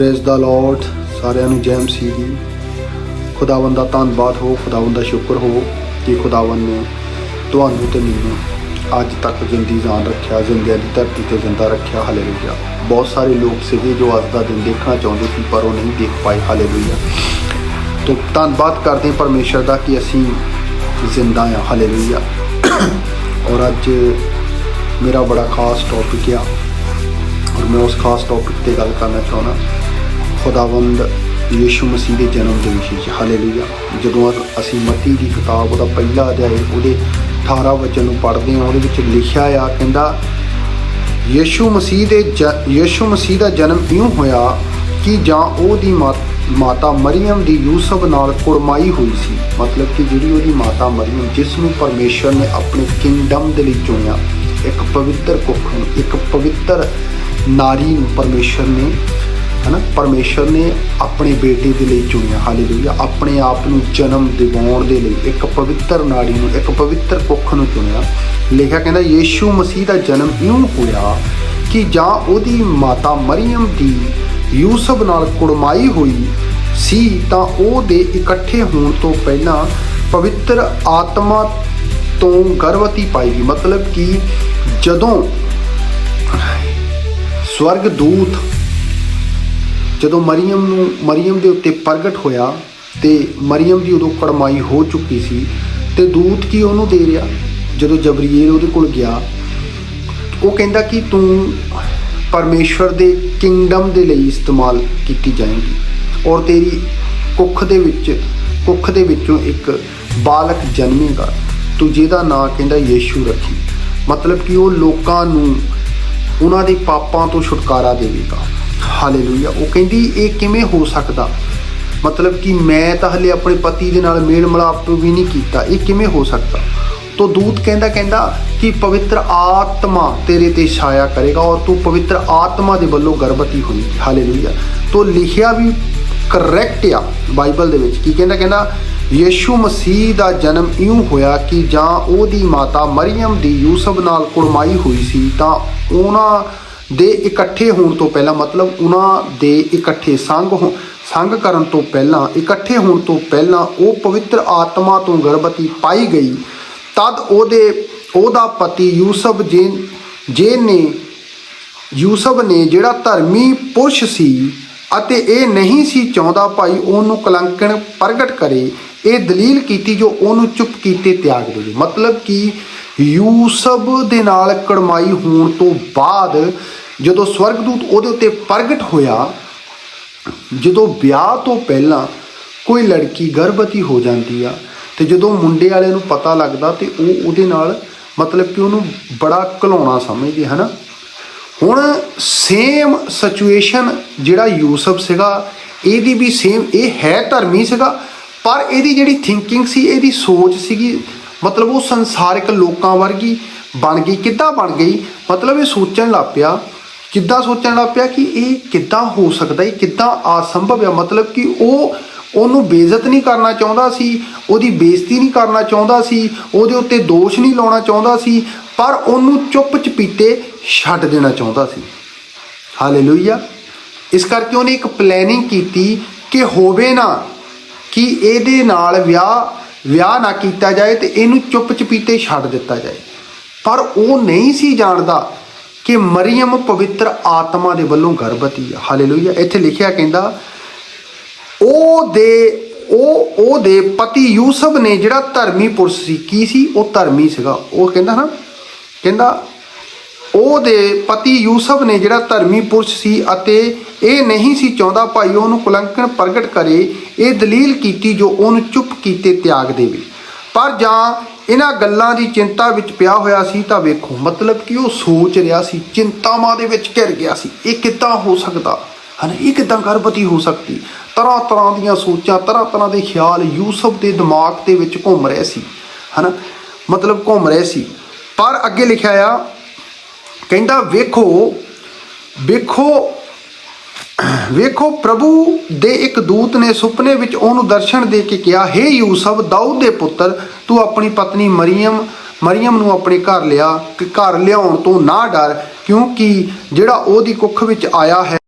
Praise the Lord ਸਾਰਿਆਂ ਨੂੰ ਜੈ ਮਸੀਹ ਦੀ ਖੁਦਾਵੰਦ ਦਾ ਧੰਨਵਾਦ ਹੋ, ਖੁਦਾਵੰਦ ਦਾ ਸ਼ੁਕਰ ਹੋ ਕਿ ਖੁਦਾਵੰਦ ਨੇ ਤੁਹਾਨੂੰ ਤੇ ਮੈਨੂੰ ਅੱਜ ਤੱਕ ਜਿੰਦੀ ਜਾਨ ਰੱਖਿਆ ਜ਼ਿੰਦਗੀ ਦੀ ਧਰਤੀ ਤੇ ਜ਼ਿੰਦਾ ਰੱਖਿਆ। ਹਾਲੇਲੂਇਆ ਬਹੁਤ ਸਾਰੇ ਲੋਕ ਸੀਗੇ ਜੋ ਅੱਜ ਦਾ ਦਿਨ ਦੇਖਣਾ ਚਾਹੁੰਦੇ ਸੀ, ਪਰ ਉਹ ਨਹੀਂ ਦੇਖ ਪਾਏ। ਹਾਲੇਲੂਇਆ ਤੋ ਧੰਨਵਾਦ ਕਰਦੇ ਹਾਂ ਪਰਮੇਸ਼ਰ ਦਾ ਕਿ ਅਸੀਂ ਜ਼ਿੰਦਾ ਹਾਂ। ਹਾਲੇਲੂਇਆ ਔਰ ਅੱਜ ਮੇਰਾ ਬੜਾ ਖਾਸ ਟੌਪਿਕ ਆ। ਔਰ ਮੈਂ ਉਸ ਖਾਸ ਟੌਪਿਕ ਤੇ ਗੱਲ ਕਰਨਾ ਚਾਹੁੰਦਾ। ਖੁਦਾਵੰਦ ਯੀਸ਼ੂ ਮਸੀਹ ਦੇ ਜਨਮ ਦੇ ਵਿਸ਼ੇ 'ਚ। ਹਾਲੇਲੂਇਆ। ਜਦੋਂ ਅਸੀਂ ਮਤੀ ਦੀ ਕਿਤਾਬ ਉਹਦਾ ਪਹਿਲਾ ਅਧਿਆਇ ਉਹਦੇ 18 ਵਚਨ ਨੂੰ ਪੜ੍ਹਦੇ ਹਾਂ, ਉਹਦੇ ਵਿੱਚ ਲਿਖਿਆ ਆ, ਕਹਿੰਦਾ, ਯੀਸ਼ੂ ਮਸੀਹ ਦੇ ਜ- ਯੀਸ਼ੂ ਮਸੀਹ ਦਾ ਜਨਮ ਇਉਂ ਹੋਇਆ ਕਿ ਜਾਂ ਉਹਦੀ ਮਾ- ਮਾਤਾ ਮਰੀਮ ਦੀ ਯੂਸਫ ਨਾਲ ਕੁਰਮਾਈ ਹੋਈ ਸੀ। ਮਤਲਬ ਕਿ ਜਿਹੜੀ ਉਹਦੀ ਮਾਤਾ ਮਰੀਮ ਜਿਸ ਨੂੰ ਪਰਮੇਸ਼ਰ ਨੇ ਆਪਣੇ ਕਿੰਗਡਮ ਦੇ ਲਈ ਚੁਣਿਆ, ਇੱਕ ਪਵਿੱਤਰ ਕੁੱਖ ਨੂੰ, ਇੱਕ ਪਵਿੱਤਰ ਨਾਰੀ ਨੂੰ ਪਰਮੇਸ਼ਰ ਨੇ ਹਨਾ? ਪਰਮੇਸ਼ਰ ਨੇ ਆਪਣੇ ਬੇਟੇ ਦੇ ਲਈ ਚੁਣਿਆ, ਹਾਲੇਲੂਇਆ। ਆਪਣੇ ਆਪ ਨੂੰ ਜਨਮ ਦਿਵਾਉਣ ਦੇ ਲਈ ਇੱਕ ਪਵਿੱਤਰ ਨਾੜੀ ਨੂੰ, ਇੱਕ ਪਵਿੱਤਰ ਕੁੱਖ ਨੂੰ ਚੁਣਿਆ। ਲਿਖਿਆ ਕਹਿੰਦਾ, ਯੀਸ਼ੂ ਮਸੀਹ ਦਾ ਜਨਮ ਇਉਂ ਹੋਇਆ ਕਿ ਜਾਂ ਉਹਦੀ ਮਾਤਾ ਮਰੀਮ ਦੀ ਯੂਸਫ ਨਾਲ ਕੁੜਮਾਈ ਹੋਈ ਸੀ, ਤਾਂ ਉਹ ਦੇ ਇਕੱਠੇ ਹੋਣ ਤੋਂ ਪਹਿਲਾਂ ਪਵਿੱਤਰ ਆਤਮਾ ਤੋਂ ਗਰਭਵਤੀ ਪਾਈ ਗਈ। ਮਤਲਬ ਕਿ ਜਦੋਂ ਸਵਰਗਦੂਤ ਜਦੋਂ ਮਰੀਮ ਨੂੰ, ਮਰੀਮ ਦੇ ਉੱਤੇ ਪ੍ਰਗਟ ਹੋਇਆ ਤੇ ਮਰੀਮ ਦੀ ਉਦੋਂ ਕੜਮਾਈ ਹੋ ਚੁੱਕੀ ਸੀ ਤੇ ਦੂਤ ਕੀ ਉਹਨੂੰ ਦੇ ਰਿਹਾ? ਜਦੋਂ ਜਬਰੀਏਲ ਉਹਦੇ ਕੋਲ ਗਿਆ, ਉਹ ਕਹਿੰਦਾ ਕਿ ਤੂੰ ਪਰਮੇਸ਼ਵਰ ਦੇ ਕਿੰਗਡਮ ਦੇ ਲਈ ਇਸਤੇਮਾਲ ਕੀਤੀ ਜਾਏਗੀ ਔਰ ਤੇਰੀ ਕੁੱਖ ਦੇ ਵਿੱਚ, ਕੁੱਖ ਦੇ ਵਿੱਚੋਂ ਇੱਕ ਬਾਲਕ ਜਨਮੇਗਾ। ਤੂੰ ਜਿਹਦਾ ਨਾਂ ਕਹਿੰਦਾ ਯੀਸ਼ੂ ਰੱਖੀ। ਮਤਲਬ ਕਿ ਉਹ ਲੋਕਾਂ ਨੂੰ, ਉਹਨਾਂ ਦੇ ਪਾਪਾਂ ਤੋਂ ਛੁਟਕਾਰਾ ਦੇਵੇਗਾ। ਹਾਲੇਲੂਇਆ। ਉਹ ਕਹਿੰਦੀ, ਇਹ ਕਿਵੇਂ ਹੋ ਸਕਦਾ? ਮਤਲਬ ਕਿ ਮੈਂ ਤਾਂ ਹਲੇ ਆਪਣੇ ਪਤੀ ਦੇ ਨਾਲ ਮੇਲ ਮਿਲਾਪ ਵੀ ਨਹੀਂ ਕੀਤਾ। ਇਹ ਕਿਵੇਂ ਹੋ ਸਕਦਾ? ਤੋ ਦੂਤ ਕਹਿੰਦਾ ਕਹਿੰਦਾ ਕਿ ਪਵਿੱਤਰ ਆਤਮਾ ਤੇਰੇ ਤੇ ਛਾਇਆ ਕਰੇਗਾ ਔਰ ਤੂੰ ਪਵਿੱਤਰ ਆਤਮਾ ਦੇ ਵੱਲੋਂ ਗਰਭਵਤੀ ਹੋਈ ਹਾਲੇਲੂਇਆ। ਤੋ ਲਿਖਿਆ ਵੀ ਕਰੈਕਟ ਆ ਬਾਈਬਲ ਦੇ ਵਿੱਚ। ਕੀ ਕਹਿੰਦਾ ਕਹਿੰਦਾ, ਯੀਸ਼ੂ ਮਸੀਹ ਦਾ ਜਨਮ ਇਉਂ ਹੋਇਆ ਕਿ ਜਾਂ ਉਹਦੀ ਮਾਤਾ ਮਰੀਮ ਦੀ ਯੂਸਫ ਨਾਲ ਕੁੜਮਾਈ ਹੋਈ ਸੀ ਤਾਂ ਉਹਨਾਂ ਦੇ ਇਕੱਠੇ ਹੋਣ ਤੋਂ ਪਹਿਲਾਂ, ਮਤਲਬ ਉਹਨਾਂ ਦੇ ਇਕੱਠੇ ਸੰਗ ਹੋ- ਸੰਗ ਕਰਨ ਤੋਂ ਪਹਿਲਾਂ, ਇਕੱਠੇ ਹੋਣ ਤੋਂ ਪਹਿਲਾਂ ਉਹ ਪਵਿੱਤਰ ਆਤਮਾ ਤੋਂ ਗਰਭਵਤੀ ਪਾਈ ਗਈ। ਤਦ ਉਹਦੇ, ਉਹਦਾ ਪਤੀ ਯੂਸਫ ਜੇ ਜੇ ਨੇ, ਯੂਸਫ ਨੇ ਜਿਹੜਾ ਧਰਮੀ ਪੁਰਸ਼ ਸੀ ਅਤੇ ਇਹ ਨਹੀਂ ਸੀ ਚਾਹੁੰਦਾ ਭਾਈ ਉਹਨੂੰ ਕਲੰਕਣ ਪ੍ਰਗਟ ਕਰੇ, ਇਹ ਦਲੀਲ ਕੀਤੀ ਜੋ ਉਹਨੂੰ ਚੁੱਪ ਕੀਤੇ ਤਿਆਗ ਦੇਵੇ ਮਤਲਬ ਕਿ ਯੂਸਫ ਦੇ ਨਾਲ ਕੜਮਾਈ ਹੋਣ ਤੋਂ ਬਾਅਦ ਜਦੋਂ ਸਵਰਗਦੂਤ ਉਹਦੇ ਉੱਤੇ ਪ੍ਰਗਟ ਹੋਇਆ, ਜਦੋਂ ਵਿਆਹ ਤੋਂ ਪਹਿਲਾਂ ਕੋਈ ਲੜਕੀ ਗਰਭਵਤੀ ਹੋ ਜਾਂਦੀ ਆ, ਤੇ ਜਦੋਂ ਮੁੰਡੇ ਵਾਲੇ ਨੂੰ ਪਤਾ ਲੱਗਦਾ ਤੇ ਉਹ ਉਹਦੇ ਨਾਲ ਮਤਲਬ ਕਿ ਉਹਨੂੰ ਬੜਾ ਘਲਾਉਣਾ ਸਮਝਦੇ, ਹਨਾ? ਹੁਣ ਸੇਮ ਸਿਚੁਏਸ਼ਨ ਜਿਹੜਾ ਯੂਸਫ ਸੀਗਾ, ਇਹਦੀ ਵੀ ਸੇਮ ਇਹ ਹੈ ਧਰਮੀ ਸੀਗਾ, ਪਰ ਇਹਦੀ ਜਿਹੜੀ ਥਿੰਕਿੰਗ ਸੀ, ਇਹਦੀ ਸੋਚ ਸੀਗੀ, ਮਤਲਬ ਉਹ ਸੰਸਾਰਿਕ ਲੋਕਾਂ ਵਰਗੀ ਬਣ ਗਈ, ਕਿੱਦਾਂ ਬਣ ਗਈ? ਮਤਲਬ ਇਹ ਸੋਚਣ ਲੱਗ ਪਿਆ ਕਿੱਦਾਂ ਸੋਚਣ ਲੱਗ ਪਿਆ ਕਿ ਇਹ ਕਿੱਦਾਂ ਹੋ ਸਕਦਾ ਇਹ ਕਿੱਦਾਂ ਅਸੰਭਵ ਹੈ? ਮਤਲਬ ਕਿ ਉਹ ਉਹਨੂੰ ਬੇਇੱਜ਼ਤ ਨਹੀਂ ਕਰਨਾ ਚਾਹੁੰਦਾ ਸੀ, ਉਹਦੀ ਬੇਇੱਜ਼ਤੀ ਨਹੀਂ ਕਰਨਾ ਚਾਹੁੰਦਾ ਸੀ, ਉਹਦੇ ਉੱਤੇ ਦੋਸ਼ ਨਹੀਂ ਲਾਉਣਾ ਚਾਹੁੰਦਾ ਸੀ, ਪਰ ਉਹਨੂੰ ਚੁੱਪ ਚਪੀਤੇ ਛੱਡ ਦੇਣਾ ਚਾਹੁੰਦਾ ਸੀ। ਹਾਲੇਲੂਇਆ ਇਸ ਕਰਕੇ ਉਹਨੇ ਇੱਕ ਪਲੈਨਿੰਗ ਕੀਤੀ ਕਿ ਹੋਵੇ ਨਾ ਕਿ ਇਹਦੇ ਨਾਲ ਵਿਆਹ ਵਿਆਹ ਨਾ ਕੀਤਾ ਜਾਏ ਤੇ ਇਹਨੂੰ ਚੁੱਪ ਚਪੀਤੇ ਛੱਡ ਦਿੱਤਾ ਜਾਏ। ਪਰ ਉਹ ਨਹੀਂ ਸੀ ਜਾਣਦਾ ਕਿ ਮਰੀਮ ਪਵਿੱਤਰ ਆਤਮਾ ਦੇ ਵੱਲੋਂ ਗਰਭਵਤੀ ਹੈ ਹਾਲੇਲੂਇਆ ਇੱਥੇ ਲਿਖਿਆ ਕਹਿੰਦਾ, ਉਹ ਦੇ, ਉਹ ਉਹਦੇ ਪਤੀ ਯੂਸਫ ਨੇ ਜਿਹੜਾ ਧਰਮੀ ਪੁਰਸ਼ ਸੀ, ਕੀ ਸੀ? ਉਹ ਧਰਮੀ ਸੀਗਾ। ਉਹ ਕਹਿੰਦਾ ਨਾ, ਕਹਿੰਦਾ ਉਹਦੇ ਪਤੀ ਯੂਸਫ ਨੇ ਜਿਹੜਾ ਧਰਮੀ ਪੁਰਸ਼ ਸੀ ਅਤੇ ਇਹ ਨਹੀਂ ਸੀ ਚਾਹੁੰਦਾ ਭਾਈ ਉਹਨੂੰ ਕੁਲੰਕਣ ਪ੍ਰਗਟ ਕਰੇ, ਇਹ ਦਲੀਲ ਕੀਤੀ ਜੋ ਉਹਨੂੰ ਚੁੱਪ ਕੀਤੇ ਤਿਆਗ ਦੇਵੇ। ਪਰ ਜਾਂ ਇਹਨਾਂ ਗੱਲਾਂ ਦੀ ਚਿੰਤਾ ਵਿੱਚ ਪਿਆ ਹੋਇਆ ਸੀ ਤਾਂ ਵੇਖੋ, ਮਤਲਬ ਕਿ ਉਹ ਸੋਚ ਰਿਹਾ ਸੀ, ਚਿੰਤਾਵਾਂ ਦੇ ਵਿੱਚ ਘਿਰ ਗਿਆ ਸੀ। ਇਹ ਕਿੱਦਾਂ ਹੋ ਸਕਦਾ? ਹਨ, ਇਹ ਕਿੱਦਾਂ ਗਰਭਵਤੀ ਹੋ ਸਕਦੀ? ਤਰ੍ਹਾਂ ਤਰ੍ਹਾਂ ਦੀਆਂ ਸੋਚਾਂ ਤਰ੍ਹਾਂ ਤਰ੍ਹਾਂ ਦੇ ਖਿਆਲ ਯੂਸਫ ਦੇ ਦਿਮਾਗ ਦੇ ਵਿੱਚ ਘੁੰਮ ਰਹੇ ਸੀ। ਹਨ, ਮਤਲਬ ਘੁੰਮ ਰਹੇ ਸੀ। ਪਰ ਅੱਗੇ ਲਿਖਿਆ ਆ, ਕਹਿੰਦਾ, ਵੇਖੋ ਵੇਖੋ ਵੇਖੋ, ਪ੍ਰਭੂ ਦੇ ਇੱਕ ਦੂਤ ਨੇ ਸੁਪਨੇ ਵਿੱਚ ਉਹਨੂੰ ਦਰਸ਼ਨ ਦੇ ਕੇ ਕਿਹਾ हे ਯੂਸਫ, ਦਾਊਦ ਦੇ ਪੁੱਤਰ, ਤੂੰ ਆਪਣੀ ਪਤਨੀ ਮਰੀਮ ਮਰੀਮ ਨੂੰ ਆਪਣੇ ਘਰ ਲਿਆ, ਕਿ ਘਰ ਲਿਆਉਣ ਤੋਂ ਨਾ ਡਰ, ਕਿਉਂਕਿ ਜਿਹੜਾ ਉਹਦੀ ਕੁੱਖ ਵਿੱਚ ਆਇਆ ਹੈ